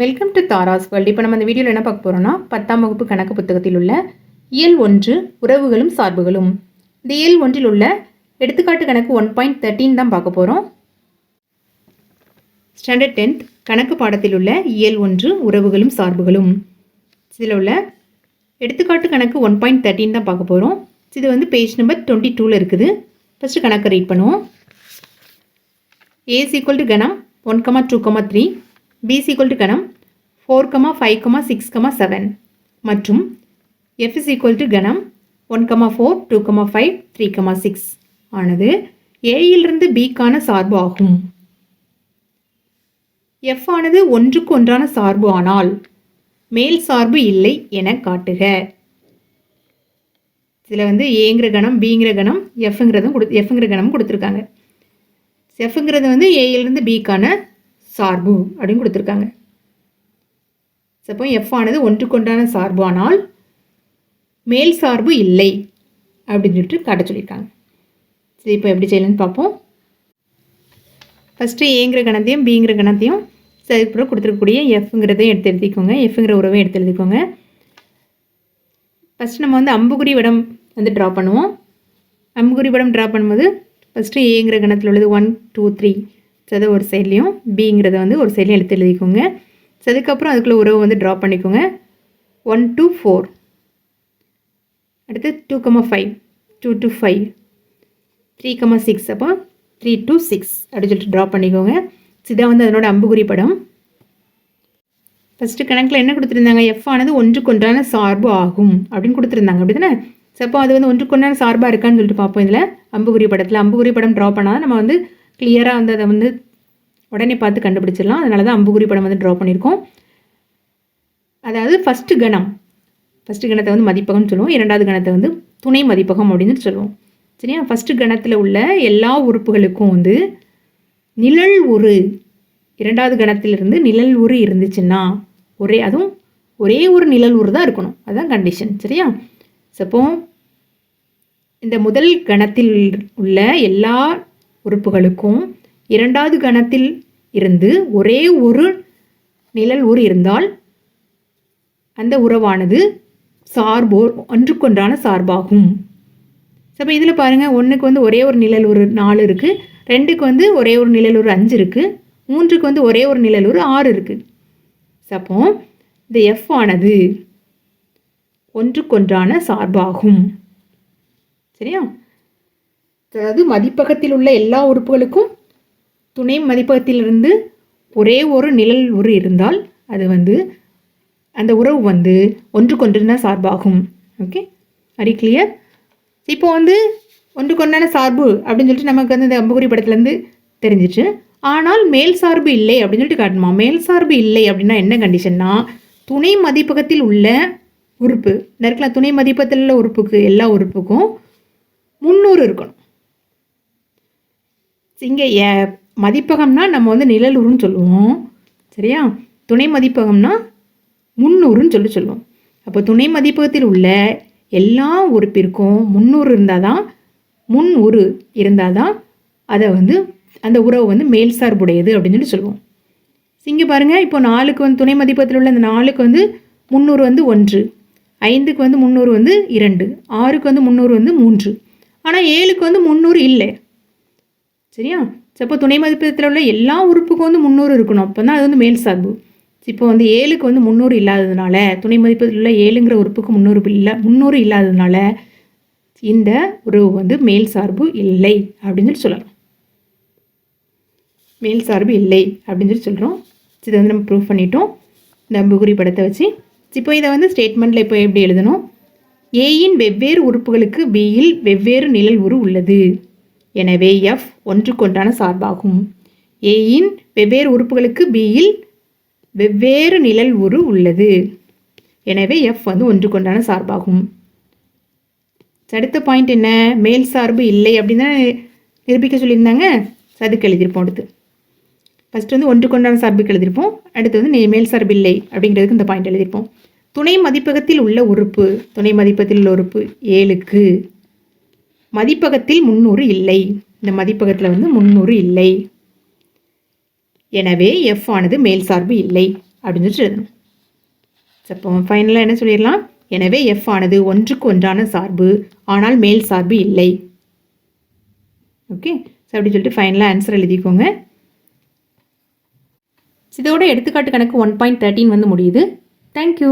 Welcome to Tara's world இப்போ நம்ம இந்த வீடியோவில் என்ன பார்க்க போகிறோம்னா பத்தாம் வகுப்பு கணக்கு புத்தகத்தில் உள்ள இயல் ஒன்று உறவுகளும் சார்புகளும். இந்த இயல் ஒன்றில் உள்ள எடுத்துக்காட்டு கணக்கு ஒன் பாயிண்ட் தேர்ட்டின் தான் பார்க்க போகிறோம் ஸ்டாண்டர்ட் டென்த் கணக்கு பாடத்தில் உள்ள இயல் ஒன்று உறவுகளும் சார்புகளும். இதில் உள்ள எடுத்துக்காட்டு கணக்கு ஒன் பாயிண்ட் தேர்ட்டின் தான் பார்க்க போகிறோம் இது வந்து பேஜ் நம்பர் டுவெண்ட்டி டூவில் இருக்குது. ஃபஸ்ட்டு கணக்கை ரீட் பண்ணுவோம். ஏஸ் ஈக்குவல் டு கணம் one comma two comma three B equal to கணம் four comma five comma six comma seven மற்றும் எஃப் இஸ் ஈக்குவல் டு கணம் one comma four two comma five three comma six ஆனது ஏயிலிருந்து பிக்கான சார்பு ஆகும். F ஆனது ஒன்றுக்கு ஒன்றான சார்பு ஆனால் மேல் சார்பு இல்லை என காட்டுக. இதில் வந்து ஏங்கிற கணம் பிங்கிற கணம் எஃப்ங்கிறதும் கொடு எஃப்ங்கிற கணம் கொடுத்துருக்காங்க. எஃப்ங்கிறது வந்து ஏயிலிருந்து பிக்கான சார்பு அப்படின்னு கொடுத்துருக்காங்க. அப்போ எஃப் ஆனது ஒன்றுக்கொண்டான சார்பு. ஆனால் மேல் சார்பு இல்லை அப்படின்னு சொல்லிட்டு காட்ட சொல்லியிருக்காங்க. சரி இப்போ எப்படி செய்யலாம்னு பார்ப்போம். ஃபஸ்ட்டு ஏங்கிற கணத்தையும் பிங்கிற கணத்தையும் அதுக்கப்புறம் கொடுத்துருக்கக்கூடிய எஃப்ங்கிறதையும் எடுத்து எழுதிக்கோங்க. எஃப்ங்கிற உறவையும் எடுத்து எழுதிக்கோங்க. ஃபஸ்ட்டு நம்ம வந்து அம்புகுறி வடம் வந்து ட்ரா பண்ணுவோம். அம்புகுறி வடம் ட்ரா பண்ணும்போது ஃபஸ்ட்டு ஏங்கிற கணத்தில் உள்ளது ஒன் டூ த்ரீ அதை ஒரு சைட்லேயும் பிங்கிறத வந்து ஒரு சைட்லேயும் எடுத்து எழுதிக்கோங்க. ஸோ அதுக்கப்புறம் அதுக்குள்ளே உறவு வந்து ட்ரா பண்ணிக்கோங்க. ஒன் டூ ஃபோர் அடுத்து two comma five two two five three comma six அப்போ த்ரீ டூ சிக்ஸ் அப்படின்னு சொல்லிட்டு ட்ரா பண்ணிக்கோங்க. இதான் வந்து அதனோட அம்புகுறி படம். ஃபஸ்ட்டு கணக்கில் என்ன கொடுத்துருந்தாங்க? எஃப் ஆனது ஒன்றுக்கொன்றான சார்பு ஆகும் அப்படின்னு கொடுத்துருந்தாங்க. அப்படி தானே ஸோ அப்போ அது வந்து ஒன்றுக்கொன்றான சார்பாக இருக்கான்னு சொல்லிட்டு பார்ப்போம் இதில். அம்புகுறி படத்தில் அம்புகுறி படம் ட்ரா பண்ணால் நம்ம வந்து கிளியராக வந்து அதை வந்து உடனே பார்த்து கண்டுபிடிச்சிடலாம். அதனால தான் அம்புகுறி படம் வந்து ட்ரா பண்ணியிருக்கோம். அதாவது ஃபஸ்ட்டு கணம். ஃபஸ்ட்டு கணத்தை வந்து மதிப்பகம்னு சொல்லுவோம். இரண்டாவது கணத்தை வந்து துணை மதிப்பகம் அப்படின்னு சொல்லுவோம். சரியா? ஃபஸ்ட்டு கணத்தில் உள்ள எல்லா உறுப்புகளுக்கும் வந்து நிழல் உரு. இரண்டாவது கணத்திலிருந்து நிழல் உரு இருந்துச்சுன்னா ஒரே அதுவும் ஒரே ஒரு நிழல் உரு தான் இருக்கணும். அதுதான் கண்டிஷன் சரியா? சப்போ இந்த முதல் கணத்தில் உள்ள எல்லா உறுப்புகளுக்கும் இரண்டாவது கணத்தில் இருந்து ஒரே ஒரு நிழல் ஊர் இருந்தால் அந்த உறவானது சார்போர் ஒன்றுக்கொன்றான சார்பாகும். அப்போ இதில் பாருங்கள் ஒன்றுக்கு வந்து ஒரே ஒரு நிழல் ஒரு நாலு இருக்குது ரெண்டுக்கு வந்து ஒரே ஒரு நிழல் ஒரு அஞ்சு இருக்குது மூன்றுக்கு வந்து ஒரே ஒரு நிழல் ஒரு ஆறு இருக்குது அப்போ இந்த எஃப் ஆனது ஒன்றுக்கொன்றான சார்பாகும். சரியா? அதாவது மதிப்பகத்தில் உள்ள எல்லா உறுப்புகளுக்கும் துணை மதிப்பகத்திலிருந்து ஒரே ஒரு நிழல் உரு இருந்தால் அது வந்து அந்த உறவு வந்து ஒன்றுக்கொன்று சார்பாகும். ஓகே அரி கிளியர் இப்போ வந்து ஒன்றுக்கொண்டான சார்பு அப்படின்னு சொல்லிட்டு நமக்கு வந்து இந்த அம்புகுறி படத்துலேருந்து தெரிஞ்சிச்சு. ஆனால் மேல் சார்பு இல்லை அப்படின்னு சொல்லிட்டு காட்டணுமா? மேல் சார்பு இல்லை அப்படின்னா என்ன கண்டிஷன்னா துணை மதிப்பகத்தில் உள்ள உறுப்பு இருக்கலாம் துணை மதிப்பத்தில் உள்ள உறுப்புக்கு எல்லா உறுப்புக்கும் முந்நூறு இருக்கணும். இங்கே மதிப்பகம்னா நம்ம வந்து நிழலுருன்னு சொல்லுவோம். சரியா? துணை மதிப்பகம்னா முந்நூறுன்னு சொல்லி சொல்லுவோம். அப்போ துணை மதிப்பகத்தில் உள்ள எல்லா உறுப்பிற்கும் முந்நூறு இருந்தால் தான் முன் உரு இருந்தால் தான் அதை வந்து அந்த உறவு வந்து மேல் சார்புடையது அப்படின்னு சொல்லி சொல்லுவோம். இங்கே பாருங்கள் இப்போ நாலுக்கு வந்து துணை மதிப்பத்தில் உள்ள அந்த நாலுக்கு வந்து முந்நூறு வந்து ஒன்று. ஐந்துக்கு வந்து முந்நூறு வந்து இரண்டு. ஆறுக்கு வந்து முந்நூறு வந்து மூன்று. ஆனால் ஏழுக்கு வந்து முந்நூறு இல்லை. சரியா? அப்போ துணை மதிப்பத்தில் உள்ள எல்லா உறுப்புக்கும் வந்து முந்நூறு இருக்கணும். அப்போ தான் அது வந்து மேல் சார்பு. இப்போ வந்து ஏழுக்கு வந்து முந்நூறு இல்லாததுனால துணை மதிப்பத்தில் உள்ள ஏழுங்கிற உறுப்புக்கு முந்நூறு இல்லை முந்நூறு இல்லாததுனால இந்த உறவு வந்து மேல் சார்பு இல்லை அப்படின்னு சொல்லி சொல்லலாம். மேல் சார்பு இல்லை அப்படின்னு சொல்லி சொல்கிறோம் இதை வந்து நம்ம ப்ரூவ் பண்ணிட்டோம். இந்த அம்புகுறி படத்தை வச்சு. இப்போ இதை வந்து ஸ்டேட்மெண்ட்டில் இப்போ எப்படி எழுதணும்? ஏயின் வெவ்வேறு உறுப்புகளுக்கு பியில் வெவ்வேறு நிழல் உரு உள்ளது. எனவே எஃப் ஒன்றுக்கொண்டான சார்பாகும். ஏயின் வெவ்வேறு உறுப்புகளுக்கு பியில் வெவ்வேறு நிழல் உரு உள்ளது. எனவே எஃப் வந்து ஒன்றுக்கொண்டான சார்பாகும். அடுத்த பாயிண்ட் என்ன? மேல் சார்பு இல்லை அப்படின்னு தான் நிரூபிக்க சொல்லியிருந்தாங்க. அதுக்கு எழுதியிருப்போம் அடுத்து. ஃபஸ்ட்டு வந்து ஒன்றுக்கொண்டான சார்புக்கு எழுதியிருப்போம். அடுத்து வந்து மேல் சார்பு இல்லை அப்படிங்கிறதுக்கு இந்த பாயிண்ட் எழுதியிருப்போம். துணை மதிப்பகத்தில் உள்ள உறுப்பு துணை மதிப்பகத்தில் உள்ள உறுப்பு ஏழுக்கு. மதிப்பகத்தில் முந்நூறு இல்லை. இந்த மதிப்பகத்தில் வந்து முன்னூறு இல்லை. எனவே எஃப் ஆனது மேல் சார்பு இல்லை அப்படின்னு சொல்லிட்டு எழுதணும் அப்போ ஃபைனலாக என்ன சொல்லிடலாம்? எனவே எஃப் ஆனது ஒன்றுக்கு ஒன்றான சார்பு ஆனால் மேல் சார்பு இல்லை. ஓகே ஸோ அப்படி சொல்லிட்டு ஃபைனலாக ஆன்சர் எழுதிக்கோங்க. இதோட எடுத்துக்காட்டு கணக்கு ஒன் பாயிண்ட் தேர்ட்டின் வந்து முடியுது. தேங்க்யூ